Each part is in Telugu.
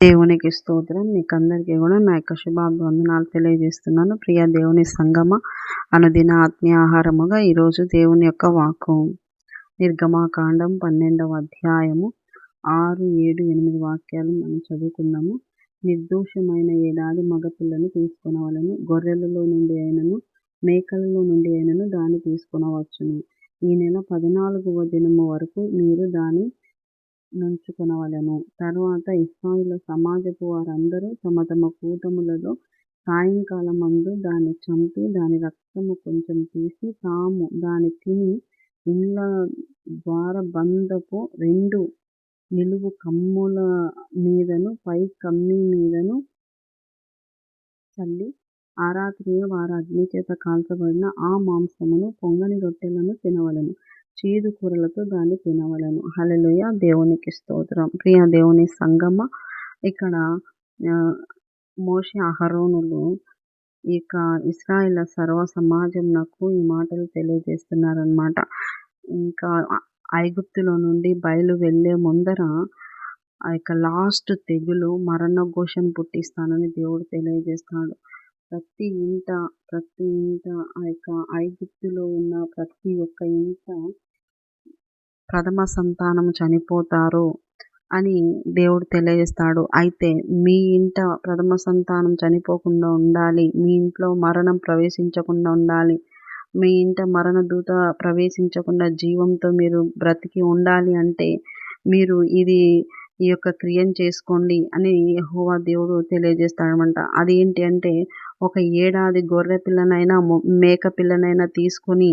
దేవునికి స్తోత్రం. మీకు అందరికీ కూడా నా యొక్క శుభాభివందనాలు తెలియజేస్తున్నాను. ప్రియ దేవుని సంగమ అనుదిన ఆత్మీయ ఆహారముగా ఈరోజు దేవుని యొక్క వాక్కు. నిర్గమాకాండం పన్నెండవ అధ్యాయము ఆరు ఏడు ఎనిమిది వాక్యాలు మనం చదువుకుందాము. నిర్దోషమైన ఏడాది మగపిల్లను తీసుకునవలను. గొర్రెలలో నుండి అయినను మేకలలో నుండి అయినను దాన్ని తీసుకునవచ్చును. ఈ నెల పద్నాలుగవ దినము వరకు మీరు దాని నుంచుకొనవలెను. తరువాత ఇశ్రాయేలు సమాజపు వారందరూ తమ తమ కూటములలో సాయంకాలమందు దాన్ని చంపి దాని రక్తము కొంచెం తీసి తాము దాన్ని తిని ఇండ్ల ద్వారబంధపు రెండు నిలువు కమ్ముల మీదను పై కమ్మి మీదను చల్లి ఆ రాత్రియే వారు అగ్నిచేత కాల్చబడిన ఆ మాంసమును పొంగని రొట్టెలను తినవలెను. చేదు కూరలతో దాన్ని తినవలెను. హలలుయ దేవునికి స్తోత్రం. ప్రియ దేవుని సంగమ. ఇక్కడ మోషే అహరోనులు ఇక ఇస్రాయిల్ సర్వ సమాజం నాకు ఈ మాటలు తెలియజేస్తున్నారనమాట ఇంకా ఐగుప్తులో నుండి బయలు వెళ్ళే ముందర ఆ యొక్క లాస్ట్ తెగులు మరణ ఘోషను పుట్టిస్తానని దేవుడు తెలియజేస్తాడు. ప్రతి ఇంట ప్రతి ఇంట ఆ యొక్క ఐగుప్తులో ఉన్న ప్రతి ఒక్క ఇంట ప్రథమ సంతానం చనిపోతారు అని దేవుడు తెలియజేస్తాడు. అయితే మీ ఇంట ప్రథమ సంతానం చనిపోకుండా ఉండాలి. మీ ఇంట్లో మరణం ప్రవేశించకుండా ఉండాలి. మీ ఇంట మరణ దూత ప్రవేశించకుండా జీవంతో మీరు బ్రతికి ఉండాలి అంటే మీరు ఇది ఈ యొక్క క్రియను చేసుకోండి అని హోవా దేవుడు తెలియజేస్తాడనమాట. అది ఏంటి అంటే ఒక ఏడాది గొర్రె పిల్లనైనా మేక పిల్లనైనా తీసుకొని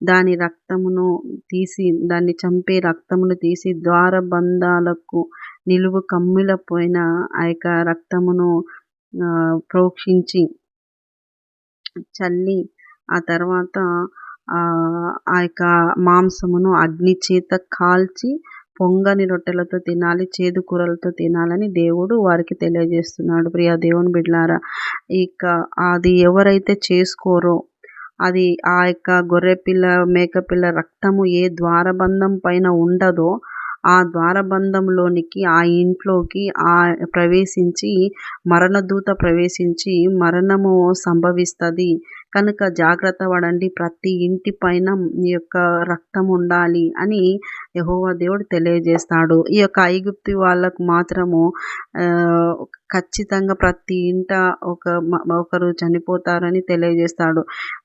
దాని రక్తమును తీసి దాన్ని చంపే రక్తమును తీసి ద్వారబంధాలకు నిలువు కమ్ముల పోయిన ఆ యొక్క రక్తమును ప్రోక్షించి చల్లి ఆ తర్వాత ఆ యొక్క మాంసమును అగ్ని చేత కాల్చి పొంగని రొట్టెలతో తినాలి చేదు కూరలతో తినాలని దేవుడు వారికి తెలియజేస్తున్నాడు. ప్రియ దేవుని బిడ్లారా ఇక అది ఎవరైతే చేసుకోరో అది ఆ యొక్క గొర్రెపిల్ల మేకపిల్ల రక్తము ఏ ద్వారబంధం పైన ఉండదో ఆ ద్వారబంధంలోనికి ఆ ఇంట్లోకి ఆ ప్రవేశించి మరణదూత ప్రవేశించి మరణము సంభవిస్తుంది. కనుక జాగ్రత్త పడండి. ప్రతి ఇంటి పైన ఈ యొక్క రక్తం ఉండాలి అని యహోవా దేవుడు తెలియజేస్తాడు. ఈ యొక్క ఐగుప్తి వాళ్ళకు మాత్రము ఖచ్చితంగా ప్రతి ఇంట ఒక ఒకరు చనిపోతారని తెలియజేస్తాడు.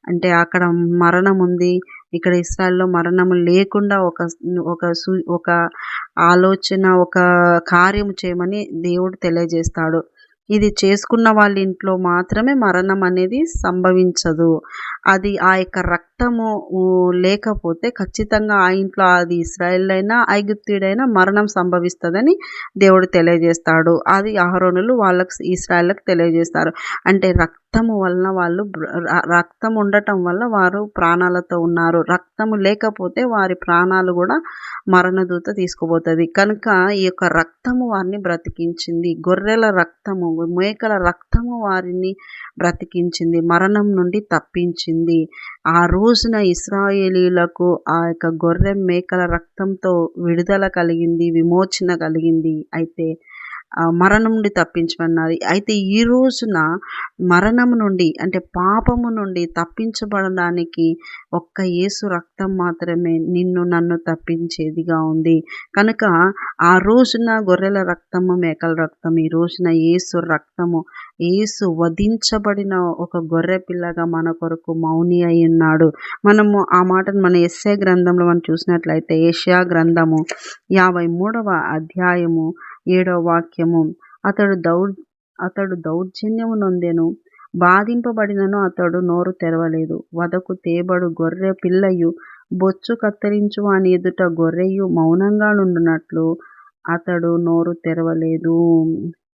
అంటే అక్కడ మరణం ఉంది. ఇక్కడ ఇస్రాయల్లో మరణం లేకుండా ఒక ఒక ఒక ఆలోచన ఒక కార్యం చేయమని దేవుడు తెలియజేస్తాడు. ఇది చేసుకున్న వాళ్ళ ఇంట్లో మాత్రమే మరణం అనేది సంభవించదు. అది ఆ యొక్క రక్తము లేకపోతే ఖచ్చితంగా ఆ ఇంట్లో అది ఇస్రాయల్ ఐగుప్తుడైనా మరణం సంభవిస్తుందని దేవుడు తెలియజేస్తాడు. అది అహరోనులు వాళ్ళకు ఇస్రాయిల్కి తెలియజేస్తారు. అంటే రక్తము వలన వాళ్ళు రక్తం ఉండటం వల్ల వారు ప్రాణాలతో ఉన్నారు. రక్తము లేకపోతే వారి ప్రాణాలు కూడా మరణదూత తీసుకుపోతుంది. కనుక ఈ యొక్క రక్తము వారిని బ్రతికించింది. గొర్రెల రక్తము మేకల రక్తము వారిని బ్రతికించింది. మరణం నుండి తప్పించింది. ఆ రోజున ఇస్రాయేలీలకు ఆ యొక్క గొర్రె మేకల రక్తంతో విడుదల కలిగింది విమోచన కలిగింది. అయితే మరణం నుండి తప్పించమన్నది అయితే ఈ రోజున మరణం నుండి అంటే పాపము నుండి తప్పించబడడానికి ఒక్క యేసు రక్తం మాత్రమే నిన్ను నన్ను తప్పించేదిగా ఉంది. కనుక ఆ రోజున గొర్రెల రక్తము మేకల రక్తం ఈ రోజున యేసు రక్తము యేసు వధించబడిన ఒక గొర్రె పిల్లగా మన కొరకు మౌని అయి ఉన్నాడు. మనము ఆ మాటను మన ఎస్ఏ గ్రంథంలో మనం చూసినట్లయితే ఏషియా గ్రంథము యాభై మూడవ అధ్యాయము ఏడో వాక్యము. అతడు దౌర్ అతడు దౌర్జన్యము నొందెను. బాధింపబడినను అతడు నోరు తెరవలేదు. వదకు తేబడు గొర్రె పిల్లయు బొచ్చు కత్తిరించు అని ఎదుట గొర్రెయు మౌనంగా నుండునట్లు అతడు నోరు తెరవలేదు.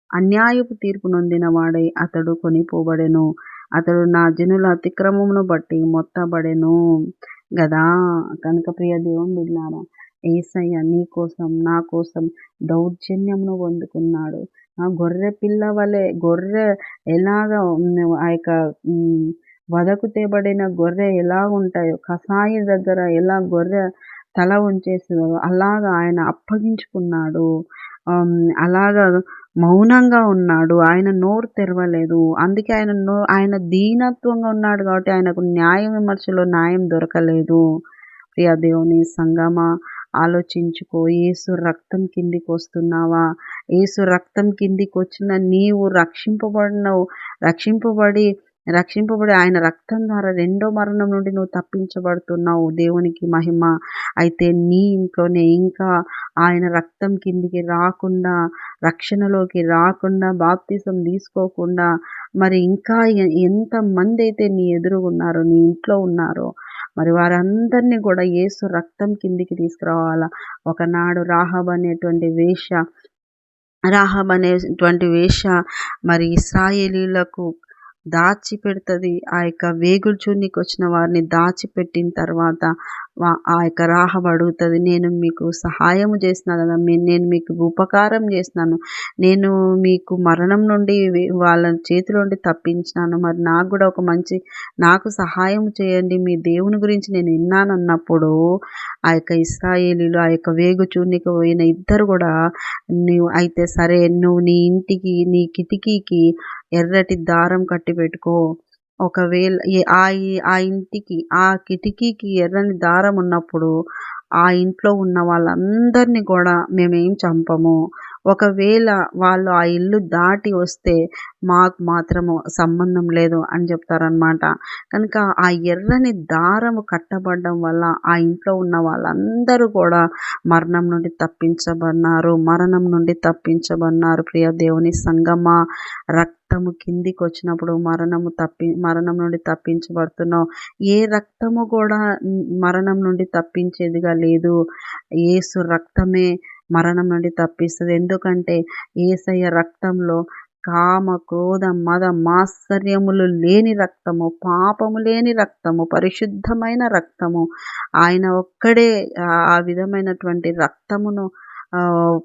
అన్యాయపు తీర్పు నొందిన వాడై అతడు కొనిపోబడెను. అతడు నా జనుల అతిక్రమమును బట్టి మొత్తబడెను. గదా! కనుక ప్రియ దేవుని బిడ్డారా ఏసయ్య నీ కోసం నా కోసం దౌర్జన్యమును పొందుకున్నాడు. ఆ గొర్రె పిల్ల వలె గొర్రె ఎలాగ ఆ యొక్క వదకు తేబడిన గొర్రె ఎలా ఉంటాయో కసాయి దగ్గర ఎలా గొర్రె తల ఉంచేస్తుందో అలాగా ఆయన అప్పగించుకున్నాడు. అలాగా మౌనంగా ఉన్నాడు. ఆయన నోరు తెరవలేదు. అందుకే ఆయన నో ఆయన దీనత్వంగా ఉన్నాడు కాబట్టి ఆయనకు న్యాయ విమర్శలో న్యాయం దొరకలేదు. ప్రియ దేవుని సంగమా ఆలోచించుకో. ఏసు రక్తం కిందికి వస్తున్నావా? ఏసు రక్తం కిందికి వచ్చిన నీవు రక్షింపబడినవు. రక్షింపబడి రక్షింపబడి ఆయన రక్తం ద్వారా రెండో మరణం నుండి నువ్వు తప్పించబడుతున్నావు. దేవునికి మహిమ. అయితే నీ ఇంట్లోనే ఇంకా ఆయన రక్తం కిందికి రాకుండా రక్షణలోకి రాకుండా బాప్తిసం తీసుకోకుండా మరి ఇంకా ఎంతమంది అయితే నీ ఎదురుగున్నారో నీ ఇంట్లో ఉన్నారో మరి వారందరినీ కూడా ఏసు రక్తం కిందికి తీసుకురావాలా? ఒకనాడు రాహబ్ అనేటువంటి వేష రాహబ్ అనేటువంటి వేష మరి ఇస్రాయేలీలకు దాచిపెడుతుంది. ఆ యొక్క వేగులు చూనికి వచ్చిన వారిని దాచిపెట్టిన తర్వాత ఆ యొక్క రాహం అడుగుతుంది నేను మీకు సహాయం చేస్తున్నాను కదా నేను మీకు ఉపకారం చేసినాను నేను మీకు మరణం నుండి వాళ్ళ చేతిలో నుండి తప్పించినాను మరి నాకు కూడా ఒక మంచి నాకు సహాయం చేయండి మీ దేవుని గురించి నేను విన్నాను అన్నప్పుడు ఆ యొక్క ఇస్రాయేలీలు ఆ యొక్క వేగు చూనికి పోయిన ఇద్దరు కూడా నువ్వు అయితే సరే నువ్వు నీ ఇంటికి నీ కిటికీకి ఎర్రటి దారం కట్టి పెట్టుకో ఒకవేళ ఆ ఆ ఇంటికి ఆ కిటికీకి ఎర్రని దారం ఉన్నప్పుడు ఆ ఇంట్లో ఉన్న వాళ్ళందరినీ కూడా మేమేం చంపము. ఒకవేళ వాళ్ళు ఆ ఇల్లు దాటి వస్తే మాకు మాత్రము సంబంధం లేదు అని చెప్తారనమాట కనుక ఆ ఎర్రని దారము కట్టబడడం వల్ల ఆ ఇంట్లో ఉన్న వాళ్ళందరూ కూడా మరణం నుండి తప్పించబడినారు మరణం నుండి తప్పించబడినారు. ప్రియ దేవుని సంగమ రక్తము కిందికి వచ్చినప్పుడు మరణము తప్పి మరణం నుండి తప్పించబడుతున్నావు. ఏ రక్తము కూడా మరణం నుండి తప్పించేదిగా లేదు. ఏసు రక్తమే మరణం నుండి తప్పిస్తుంది. ఎందుకంటే ఏసయ్య రక్తంలో కామ క్రోధ మద మాత్సర్యములు లేని రక్తము పాపము లేని రక్తము పరిశుద్ధమైన రక్తము. ఆయన ఒక్కడే ఆ విధమైనటువంటి రక్తమును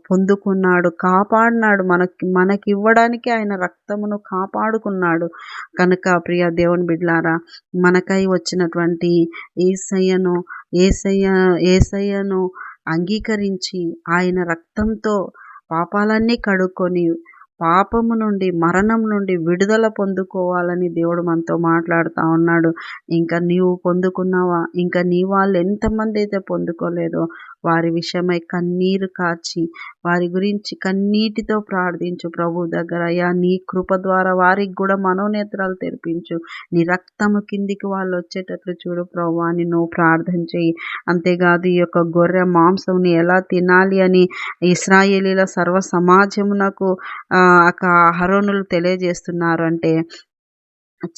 పొందుకున్నాడు కాపాడినాడు. మనకి మనకి ఇవ్వడానికి ఆయన రక్తమును కాపాడుకున్నాడు. కనుక ప్రియ దేవుని బిడ్లారా మనకై వచ్చినటువంటి ఏసయ్యను ఏసయ్య ఏసయ్యను అంగీకరించి ఆయన రక్తంతో పాపాలన్నీ కడుక్కొని పాపము నుండి మరణం నుండి విడుదల పొందుకోవాలని దేవుడు మనతో మాట్లాడుతూ ఉన్నాడు. ఇంకా నీవు పొందుకున్నావా? ఇంకా నీ వాళ్ళు ఎంతమంది అయితే పొందుకోలేదో వారి విషయమై కన్నీరు కాచి వారి గురించి కన్నీటితో ప్రార్థించు ప్రభు దగ్గర. అయ్యా నీ కృప ద్వారా వారికి కూడా మనోనేత్రాలు తెరిపించు. నీ రక్తము కిందికి వాళ్ళు వచ్చేటట్లు చూడు ప్రభు అని నువ్వు ప్రార్థన చేయి. అంతేకాదు ఈ యొక్క గొర్రె మాంసంని ఎలా తినాలి అని ఇస్రాయేలీల సర్వ సమాజమునకు అహరోనులు తెలియజేస్తున్నారు అంటే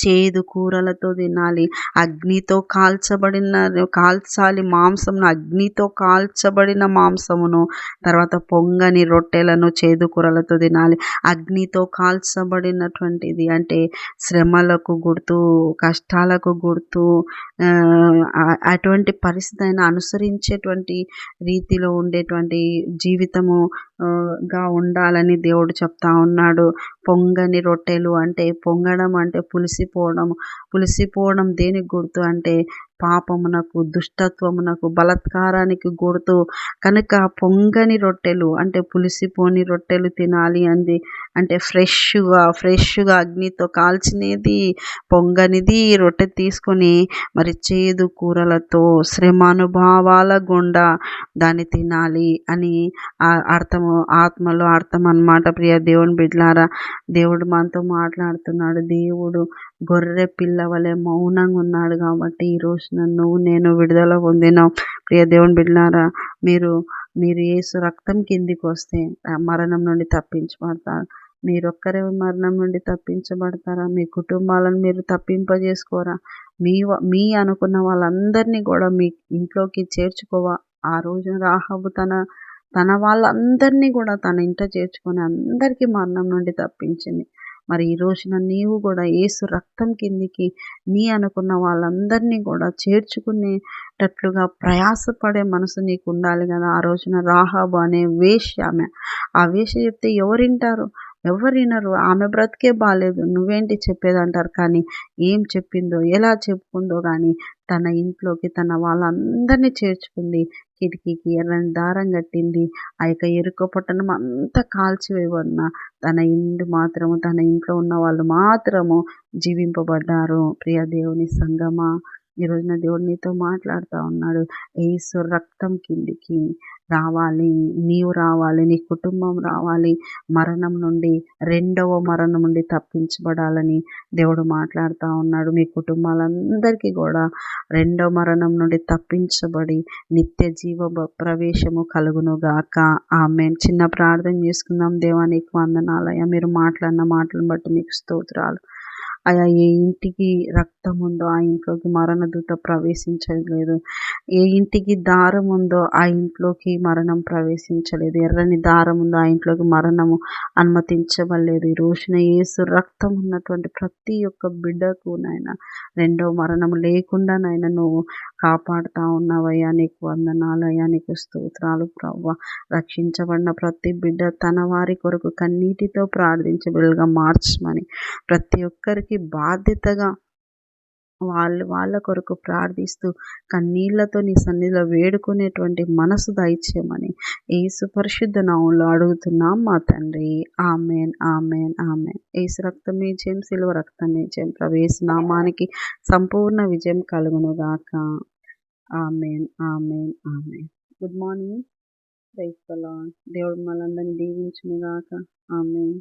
చేదు కూరలతో తినాలి. అగ్నితో కాల్చబడిన కాల్చాలి మాంసమును అగ్నితో కాల్చబడిన మాంసమును. తర్వాత పొంగని రొట్టెలను చేదు కూరలతో తినాలి. అగ్నితో కాల్చబడినటువంటిది అంటే శ్రమలకు గుర్తు కష్టాలకు గుర్తు అటువంటి పరిస్థితి అయినా అనుసరించేటువంటి రీతిలో ఉండేటువంటి జీవితము గా ఉండాలని దేవుడు చెప్తా ఉన్నాడు. పొంగని రొట్టెలు అంటే పొంగడం అంటే పులిసిపోవడం. పులిసిపోవడం దేనికి గుర్తు అంటే పాపమునకు దుష్టత్వమునకు బలత్కారానికి గుర్తు. కనుక పొంగని రొట్టెలు అంటే పులిసిపోని రొట్టెలు తినాలి అంది. అంటే ఫ్రెష్గా ఫ్రెష్గా అగ్నితో కాల్చినది పొంగనిది రొట్టె తీసుకొని మరి చేదు కూరలతో శ్రమానుభావాల గుండా దాన్ని తినాలి అని అర్థము ఆత్మలో అర్థం అనమాట ప్రియ దేవుని బిడ్లారా దేవుడు మనతో మాట్లాడుతున్నాడు దేవుడు గొర్రె పిల్ల వలె మౌనంగా ఉన్నాడు కాబట్టి ఈరోజు నన్ను నేను విడుదల పొందిన. ప్రియ దేవుని బిడ్డారా మీరు మీరు ఏసు రక్తం కిందికి వస్తే మరణం నుండి తప్పించబడతారు. మీరొక్కరే మరణం నుండి తప్పించబడతారా? మీ కుటుంబాలను మీరు తప్పింపజేసుకోరా? మీ మీ అనుకున్న వాళ్ళందరినీ కూడా మీ ఇంట్లోకి చేర్చుకోవా? ఆ రోజున రాహబు తన తన వాళ్ళందరినీ కూడా తన ఇంట చేర్చుకొని అందరికీ మరణం నుండి తప్పించింది. మరి ఈ రోజున నీవు కూడా ఏసు రక్తం కిందికి నీ అనుకున్న వాళ్ళందరినీ కూడా చేర్చుకునేటట్లుగా ప్రయాసపడే మనసు నీకు ఉండాలి కదా. ఆ రోజున రాహాబు అనే వేష ఆమె ఆ వేష చెప్తే ఎవరింటారు? ఎవరు వినరు ఆమె బ్రతికే బాగాలేదు నువ్వేంటి చెప్పేది అంటారు కానీ ఏం చెప్పిందో ఎలా చెప్పుకుందో కానీ తన ఇంట్లోకి తన వాళ్ళందరినీ చేర్చుకుంది కిటికీకి ఎర్రని దారం కట్టింది. ఆ యొక్క ఎరుక పట్టణం అంతా కాల్చివేయబడిన తన ఇంటి మాత్రము తన ఇంట్లో ఉన్న వాళ్ళు మాత్రము జీవింపబడ్డారు. ప్రియ దేవుని సంగమా ఈ రోజున దేవుడు నీతో మాట్లాడుతూ ఉన్నాడు. ఏసు రక్తం కిందికి రావాలి నీవు రావాలి నీ కుటుంబం రావాలి మరణం నుండి రెండవ మరణం నుండి తప్పించబడాలని దేవుడు మాట్లాడుతూ ఉన్నాడు. మీ కుటుంబాలందరికీ కూడా రెండవ మరణం నుండి తప్పించబడి నిత్య జీవ ప్రవేశము కలుగును గాక ఆమె చిన్న ప్రార్థన చేసుకుందాం. దేవానికి వందనాలయ మీరు మాట్లాడిన మాటలను బట్టి మీకు స్తోత్రాలు. అయా ఏ ఇంటికి రక్తం ఉందో ఆ ఇంట్లోకి మరణదూత ప్రవేశించలేదు. ఏ ఇంటికి దారం ఉందో ఆ ఇంట్లోకి మరణం ప్రవేశించలేదు. ఎర్రని దారం ఉందో ఆ ఇంట్లోకి మరణము అనుమతించబడలేదు. ఈ రోజున ఏసు రక్తం ఉన్నటువంటి ప్రతి ఒక్క బిడ్డకు నాయన రెండో మరణం లేకుండా నాయన నువ్వు కాపాడుతా ఉన్నావయ్యా. నీకు వందనాలయ్యా నీకు స్తోత్రాలు ప్రవ్వ. రక్షించబడిన ప్రతి బిడ్డ తన వారి కొరకు కన్నీటితో ప్రార్థించే మార్చమని ప్రతి ఒక్కరికి బాధ్యతగా వాళ్ళు వాళ్ళ కొరకు ప్రార్థిస్తూ కన్నీళ్ళతో నీ సన్నిధిలో వేడుకునేటువంటి మనసు దయచేయమని ఏసు పరిశుద్ధ నామంలో అడుగుతున్నాం మా తండ్రి. Amen amen amen. ఏసు రక్తమే జయం సిలువ రక్తమే జయం. ప్రవేశ నామానికి సంపూర్ణ విజయం కలుగును గాక amen amen amen. Good morning. దేవుడు మనందరినీ దీవించునుగాక. ఆమెన్.